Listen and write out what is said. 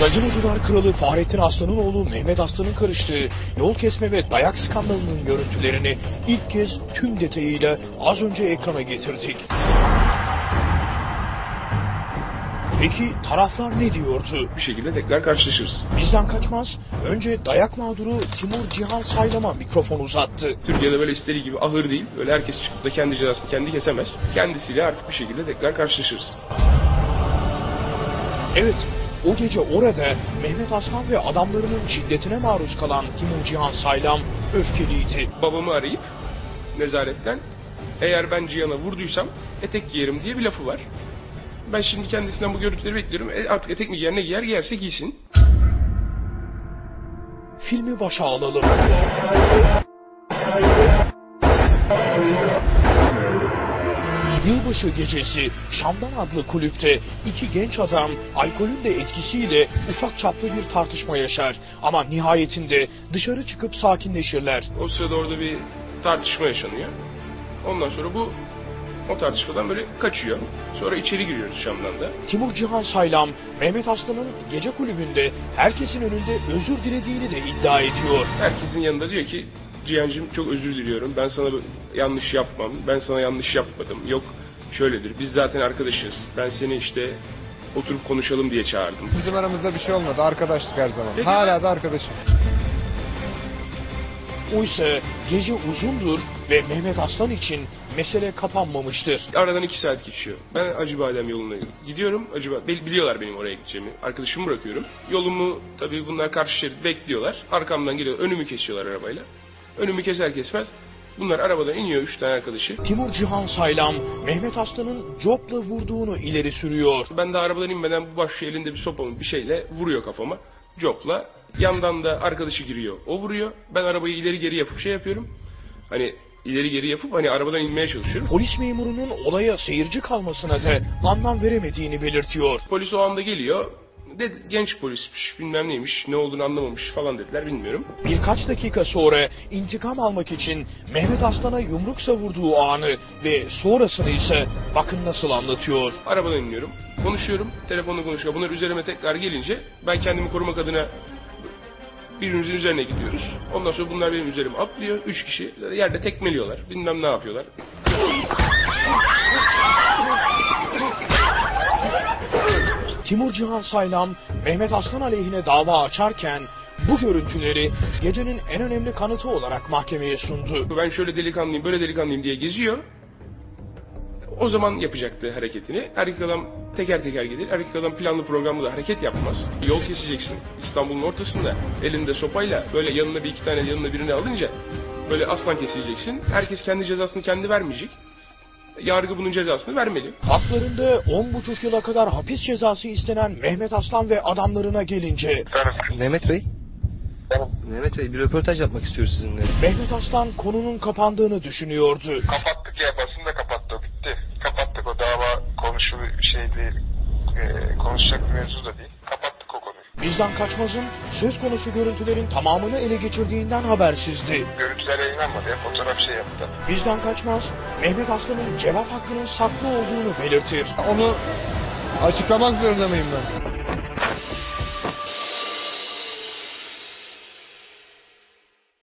Gazinocular kralı Fahrettin Aslan'ın oğlu Mehmet Aslan'ın karıştığı yol kesme ve dayak skandalının görüntülerini ilk kez tüm detayıyla az önce ekrana getirdik. Peki taraflar ne diyordu? bir şekilde tekrar karşılaşırız. Bizden kaçmaz. Önce dayak mağduru Timur Cihan Saylam'a mikrofon uzattı. Türkiye'de böyle istediği gibi ahır değil. Böyle herkes çıkıp da kendi cezasını kendi kesemez. Kendisiyle artık bir şekilde tekrar karşılaşırız. Evet, o gece orada Mehmet Aslan ve adamlarının şiddetine maruz kalan Timur Cihan Saylam öfkeliydi. Babamı arayıp nezaretten eğer ben Cihan'a vurduysam etek giyerim diye bir lafı var. Ben şimdi kendisinden bu görüntüleri bekliyorum. E, artık etek mi giyer ne giyer giyerse giysin. Filmi başa alalım. Yılbaşı gecesi Şam'dan adlı kulüpte iki genç adam alkolün de etkisiyle ufak çaplı bir tartışma yaşar. Ama nihayetinde dışarı çıkıp sakinleşirler. O sırada orada bir tartışma yaşanıyor. Ondan sonra bu o tartışmadan böyle kaçıyor. Sonra içeri giriyoruz Şam'dan da. Timur Cihan Saylam, Mehmet Aslan'ın gece kulübünde herkesin önünde özür dilediğini de iddia ediyor. Herkesin yanında diyor ki Cihan'cığım çok özür diliyorum. Ben sana yanlış yapmam. Ben sana yanlış yapmadım. Yok şöyledir. Biz zaten arkadaşız. Ben seni işte oturup konuşalım diye çağırdım. Bizim aramızda bir şey olmadı. Arkadaşlık her zaman. Peki Hala da arkadaşım. Oysa gece uzundur ve Mehmet Aslan için mesele kapanmamıştır. Aradan iki saat geçiyor. Ben Acıbadem yoluna gidiyorum. Acıbadem, Bel- biliyorlar benim oraya gideceğimi. Arkadaşımı bırakıyorum. Yolumu tabii bunlar karşı şerit bekliyorlar. Arkamdan geliyor. Önümü kesiyorlar arabayla. Önümü keser kesmez. Bunlar arabadan iniyor üç tane arkadaşı. Timur Cihan Saylam, Mehmet Aslan'ın copla vurduğunu ileri sürüyor. Ben de arabadan inmeden bu başı elinde bir sopa mı bir şeyle vuruyor kafama. Copla. Yandan da arkadaşı giriyor. O vuruyor. Ben arabayı ileri geri yapıp şey yapıyorum. Hani ileri geri yapıp hani arabadan inmeye çalışıyorum. Polis memurunun olaya seyirci kalmasına da anlam veremediğini belirtiyor. Polis o anda geliyor. De, genç polismiş bilmem neymiş ne olduğunu anlamamış falan dediler bilmiyorum. Birkaç dakika sonra intikam almak için Mehmet Aslan'a yumruk savurduğu anı ve sonrasını ise bakın nasıl anlatıyor. Arabadan iniyorum. Konuşuyorum. Telefonla konuşuyor. Bunlar üzerime tekrar gelince ben kendimi korumak adına birimizin üzerine gidiyoruz. Ondan sonra bunlar benim üzerime atlıyor. Üç kişi yerde tekmeliyorlar. Bilmem ne yapıyorlar. Timur Cihan Saylam, Mehmet Aslan aleyhine dava açarken bu görüntüleri gecenin en önemli kanıtı olarak mahkemeye sundu. Ben şöyle delikanlıyım, böyle delikanlıyım diye geziyor. O zaman yapacaktı hareketini. Erkek adam teker teker gelir. Erkek adam planlı programlı da hareket yapmaz. Yol keseceksin. İstanbul'un ortasında. Elinde sopayla böyle yanına bir iki tane yanına birini alınca böyle aslan kesileceksin. Herkes kendi cezasını kendi vermeyecek. Yargı bunun cezasını vermeli. Haklarında 10,5 yıla kadar hapis cezası istenen Mehmet Aslan ve adamlarına gelince Mehmet Bey. Mehmet Bey bir röportaj yapmak istiyoruz sizinle. Mehmet Aslan konunun kapandığını düşünüyordu. Kapattık ya basın da kapattı bitti. Kapattık o dava konuşulu şey değil. Ee, konuşacak bir mevzu da değil. Bizden kaçmazın söz konusu görüntülerin tamamını ele geçirdiğinden habersizdi. Görüntüler yayınlanmadı ya fotoğraf şey yaptı. Bizden kaçmaz Mehmet Aslan'ın cevap hakkının saklı olduğunu belirtir. Onu açıklamak zorunda mıyım ben?